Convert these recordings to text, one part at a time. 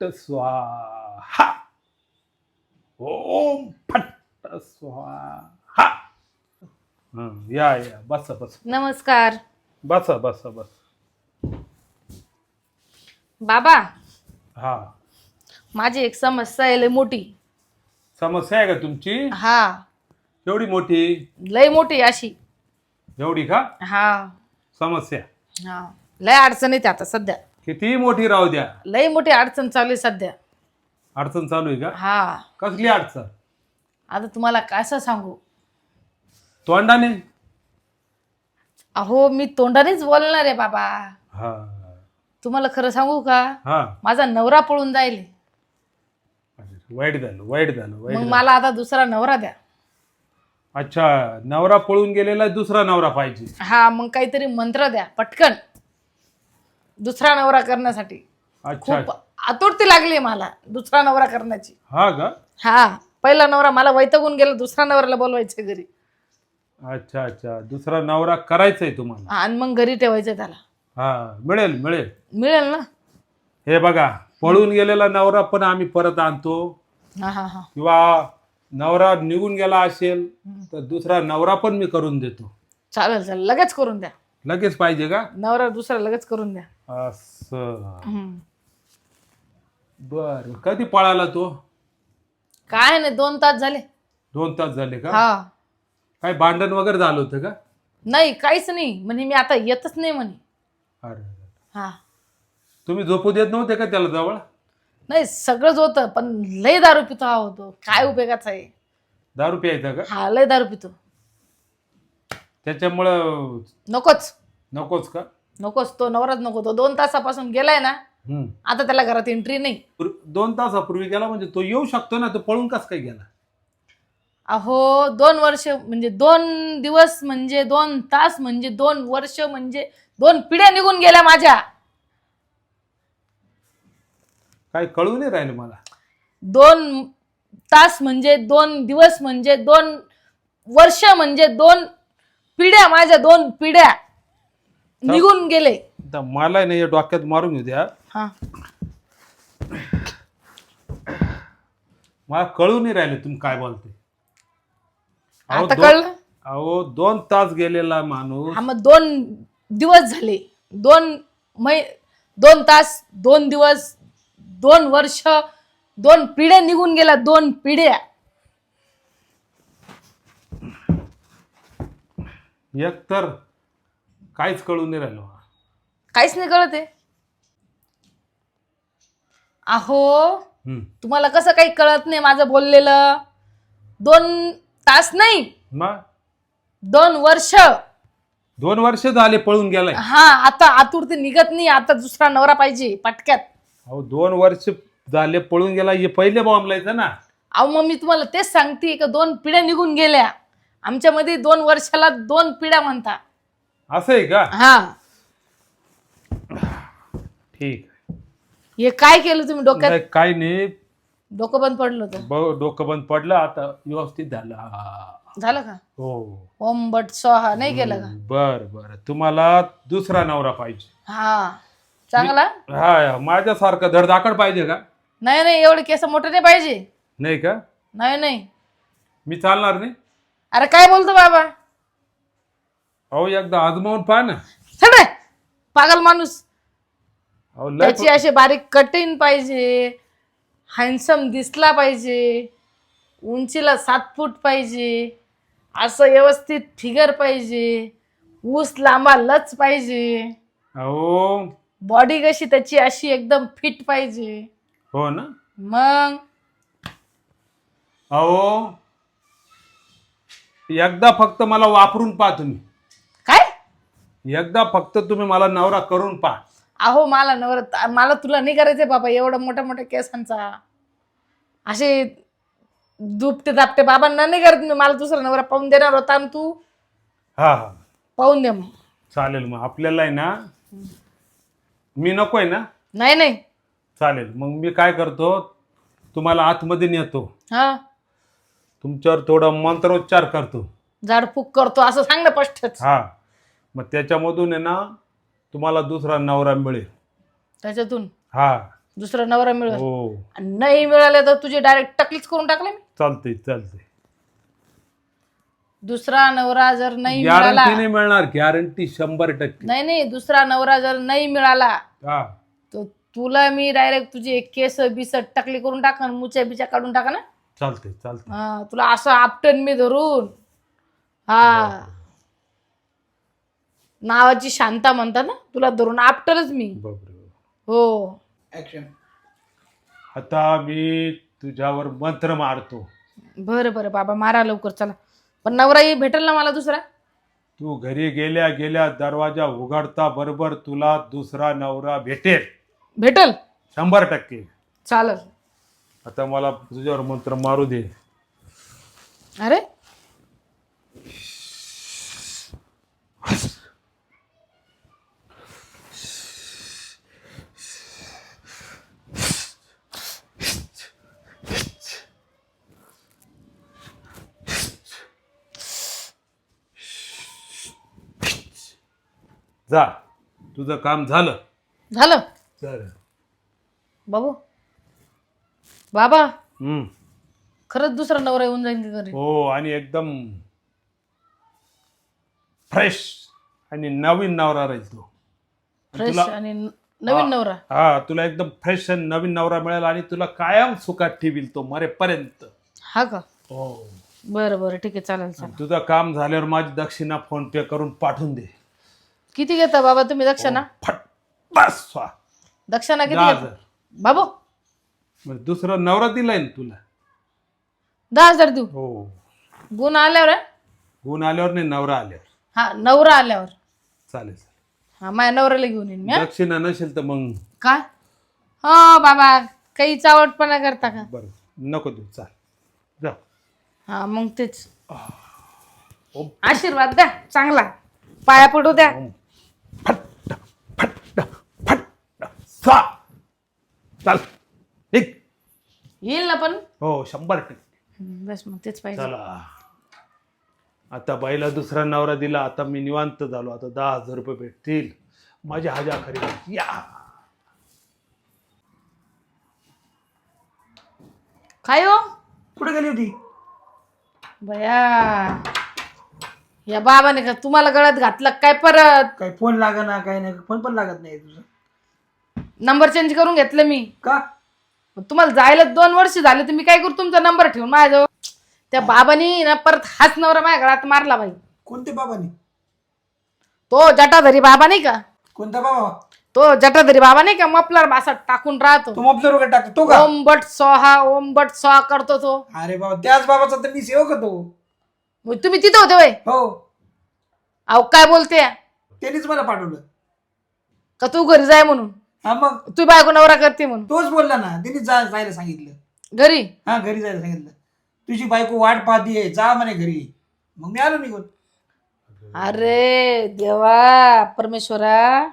फट स्वाहा ओम फट स्वाहा हं, या या बसा बस नमस्कार. बसा बसा बस बाबा. हा. माझी एक समस्या आहे लय मोठी. समस्या आहे का तुमची? हा. एवढी मोठी? लय मोठी अशी. एवढी का? हा. समस्या. हा. लय अडचण येते आता सध्या. किती मोठी राहू द्या. लय मोठी अडचण चालू आहे सध्या. अडचण चालू आहे का? हा. कसली अडचण? आता तुम्हाला कसं सांगू? तोंडाने? अहो मी तोंडानेच बोलणार आहे बाबा. हा. तुम्हाला खरं सांगू का? हा. माझा नवरा पळून जाईल. वाईट झालं वाईट झालं वाईट मग झालं. मला आता दुसरा नवरा द्या. अच्छा नवरा पळून गेलेला दुसरा नवरा पाहिजे. हा मग काहीतरी मंत्र द्या पटकन. दुसरा नवरा करण्यासाठी. अच्छा. खूप आतुरती लागली मला दुसरा नवरा करण्याची. हा का? हा पहिला नवरा मला वैतगून गेला दुसरा नवऱ्याला बोलवायचं घरी. अच्छा अच्छा. दुसरा नवरा करायचा आहे तुम्हाला आणि मग घरी ठेवायचं त्याला. हा मिळेल मिळेल. मिळेल ना? हे बघा पळून गेलेला नवरा पण आम्ही परत आणतो. हा हा हा. किंवा नवरा निघून गेला असेल तर दुसरा नवरा पण मी करून देतो. चालेल चालेल. लगेच करून द्या. लगेच पाहिजे का? नवरा दुसरा लगेच करून द्या. असं. हम्म. बर. कधी पळाला तो? काय नाही दोन तास झाले. दोन तास झाले का? हा. काय भांडण वगैरे झालं होतं का? नाही काहीच नाही. म्हणे मी आता येतच नाही म्हणे. अरे. हा. तुम्ही झोपू देत नव्हते का त्याला जवळ? नाही सगळंच होतं पण लय दारू पितो हा होतो. काय उपयोगाचा आहे? दारू प्यायचा का? हा लय दारू पितो. त्याच्यामुळं नकोच. नकोच का? नकोच. तो नवराच नको. तो दोन तासापासून गेलाय ना हम्म. आता त्याला घरात एंट्री नाही. पूर- दोन तासापूर्वी गेला म्हणजे तो येऊ शकतो ना तो पळून कस काय गेला? अहो दोन वर्ष म्हणजे दोन दिवस म्हणजे दोन तास म्हणजे दोन वर्ष म्हणजे दोन पिढ्या निघून गेल्या माझ्या. काय कळू नाही राहिलं मला. दोन तास म्हणजे दोन दिवस म्हणजे दोन वर्ष म्हणजे दोन पिढ्या माझ्या दोन पिढ्या निघून गेले. आता मला नाही डोक्यात मारून घेऊ द्या. हा. मला कळू नाही राहिले तुम्ही काय बोलते. अहो, आता दोन- कळलं? अहो दोन तास गेलेला माणूस. हा मग दोन दिवस झाले. दोन मै दोन तास दोन दिवस दोन वर्ष दोन पिढ्या निघून गेल्या दोन पिढ्या. एक तर काहीच कळू नाही राहिलं. काहीच नाही कळत आहे. अहो हम्म. तुम्हाला कसं काही कळत नाही माझं बोललेलं? दोन तास नाही. मग? दोन वर्ष. दोन वर्ष झाले पळून गेलाय. हा आता आतुरते निघत नाही आता दुसरा नवरा पाहिजे पटक्यात. अहो दोन वर्ष झाले पळून गेला हे पहिले बॉम्बलायचं ना. अहो मग मी तुम्हाला तेच सांगते का दोन पिढ्या निघून गेल्या. आमच्यामध्ये दोन वर्षाला दोन पिढ्या म्हणता. असं आहे का? हा. ठीक. हे काय केलं तुम्ही डोक्यात? नाही, काही नाही. डोकं बंद पडलं होतं. ब- डोकं बंद पडलं आता व्यवस्थित झालं. हा. झालं का? हो. ओम बट स्वाहा नाही केलं का? बर बर. तुम्हाला दुसरा नवरा पाहिजे. हा. चांगला? हा माझ्यासारखा धडधाकड पाहिजे का? नाही नाही. एवढे केस मोठे नाही पाहिजे. नाही का? नाही नाही. मी चालणार नाही? अरे काय बोलतो बाबा? अहो एकदा आजमावून पहा ना. सगळे पागल माणूस. अहो लय त्याची असे बारीक कटिंग पाहिजे. हँडसम दिसला पाहिजे. उंचीला सात फूट पाहिजे. असं व्यवस्थित फिगर पाहिजे. ऊस लांबा लच पाहिजे. अहो. बॉडी कशी त्याची अशी एकदम फिट पाहिजे. हो ना. मग? अहो. एकदा फक्त मला वापरून पहा तुम्ही. काय? एकदा फक्त तुम्ही मला नवरा करून पहा. अहो मला नवर मला तुला नाही करायचंय बाबा एवढं मोठ्या मोठ्या केसांचा. असे दुपटे दापटे बाबांना नाही करत मी मला दुसरा नवरा पाहून देणार होता आणि तू? हा हा. पाहून दे मग. चालेल मग आपल्याला आहे ना मी नकोय ना? नाही नाही. चालेल मग मी काय करतो तुम्हाला आतमध्ये नेतो. हा. तुमच्यावर थोडा मंत्रोच्चार करतो. झाडफूक करतो असं सांग ना स्पष्टच. हा. मग त्याच्यामधून आहे ना तुम्हाला दुसरा नवरा मिळेल. त्याच्यातून? हा. दुसरा नवरा मिळेल. हो. आणि नाही मिळाले तर तुझी डायरेक्ट टकलीच करून टाकले मी. चालतंय चालतंय. दुसरा नवरा जर नाही मिळाला गॅरंटी नाही मिळणार गॅरंटी शंभर टक्के. नाही नाही. दुसरा नवरा जर नाही मिळाला हा. तर तुला मी डायरेक्ट तुझे केस बिस टकली करून टाकन मुच्या बिच्या काढून टाका ना चालतंय चालतंय. हा तुला असं आपटन मी धरून. हा. नावाची शांता म्हणतात ना तुला धरून आपटलच मी. बापरे हो. ऍक्शन आता मी तुझ्यावर मंत्र मारतो. बरं बरं बाबा मारा लवकर चला. पण नवराही भेटेल ना मला दुसरा? तू घरी गेल्या गेल्या दरवाजा उघडता बरोबर तुला दुसरा नवरा भेटेल. भेटेल? शंभर टक्के. चालेल. आता मला तुझ्यावर मंत्र मारू दे. अरे? जा. तुझं काम झालं. झालं. चल बाबू. बाबा हम्म. खरंच दुसरा नवरा येऊन जाईल की घरी हो आणि एकदम फ्रेश आणि नवीन नवरा राहील तो. फ्रेश तुला आणि न- नवीन नवरा. हा तुला एकदम फ्रेश आणि नवीन नवरा मिळेल आणि तुला कायम सुखात ठेवील तो मरेपर्यंत. हा का? हो. बरं बरं ठीक आहे चालेल चालेल. तुझं काम झाल्यावर माझी दक्षिणा फोन पे करून पाठवून दे. किती घेता बाबा तुम्ही दक्षिणा? फट बस स्वा. दक्षिणा किती दहा घेता? हजार. बाबू मग दुसरा नवरा दिलाय ना तुला. दहा हजार देऊ. हो. गुण आल्यावर? गुण आल्यावर नाही नवरा आल्यावर. हा नवरा आल्यावर. चालेल चालेल. हा माझ्या नवऱ्याला घेऊन येईन मी हा? दक्षिणा नसेल तर मग. काय? हो बाबा काही चावटपणा करता का? बरं नको देऊ चाल. जा. हा मग तेच. ओम. आशीर्वाद द्या चांगला. पाया पडू द्या. फट्ट फट्ट फट्ट चाल. ठीक येईल ना पण? हो शंभर टक्के. बस मग तेच पाहिजे. चला. आता बाईला दुसरा नवरा दिला आता मी निवांत झालो. आता दहा हजार रुपये भेटतील. माझ्या हजा खरी या. काय हो? कुठे गेली होती? बया. या बाबाने का तुम्हाला गळ्यात घातलं काय परत? काय फोन लागा ना काय नाही. फोन पण लागत नाही तुझं. नंबर चेंज करून घेतलं मी. का? तुम्हाला जायला दोन वर्ष झाले तर मी काय करू? तुमचा नंबर ठेवून माझ्याजवळ. त्या बाबानी ना परत हाच नवरा माझ्या गळ्यात मारला बाई. कोणत्या बाबाने? तो जटाधरी बाबा नाही का? कोणता बाबा? तो जटाधरी बाबा नाही का? मपलार असा टाकून राहतो. तो मॉपलर वगैरे टाकतो. तो का? ओम बट सोहा ओम बट सोहा करतो तो. अरे बाबा त्याच बाबाचा तर मी सेवक होतो. मग तुम्ही तिथं होते वय हो. अहो काय बोलते? त्यांनीच मला पाठवलं. का तू घरी जाय म्हणून? हा मग तू बायको नवरा करते म्हणून. तोच बोलला ना त्यांनी जा जायला सांगितलं. घरी? हा घरी जायला सांगितलं. तुझी बायको वाट पाहतीये जा म्हणे घरी. मग मी आलो निघून. अरे देवा परमेश्वरा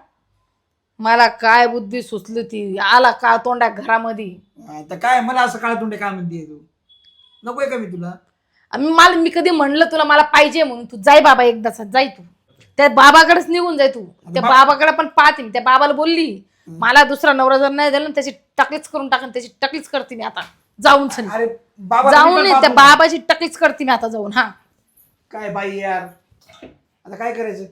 मला काय बुद्धी सुचली ती? आला का तोंड्या घरामध्ये. आता काय मला असं काळ तोंडे काय म्हणते तू? नकोय का मी तुला? मला मी कधी म्हणलं तुला मला पाहिजे म्हणून. तू जाय बाबा एकदाच जाय तू. त्या बाबाकडेच निघून जाय तू. त्या बा- बाबाकडे पण पाहते मी. त्या बाबाला बोलली मला दुसरा नवरा जर नाही दिला ना त्याची टकलीच करून टाकन त्याची टकलीच करते मी आता. जाऊन सनी अरे बाबा जाऊन त्या. बाबाची टकलीच करते मी आता जाऊन हा. काय बाई यार. आता काय करायचं?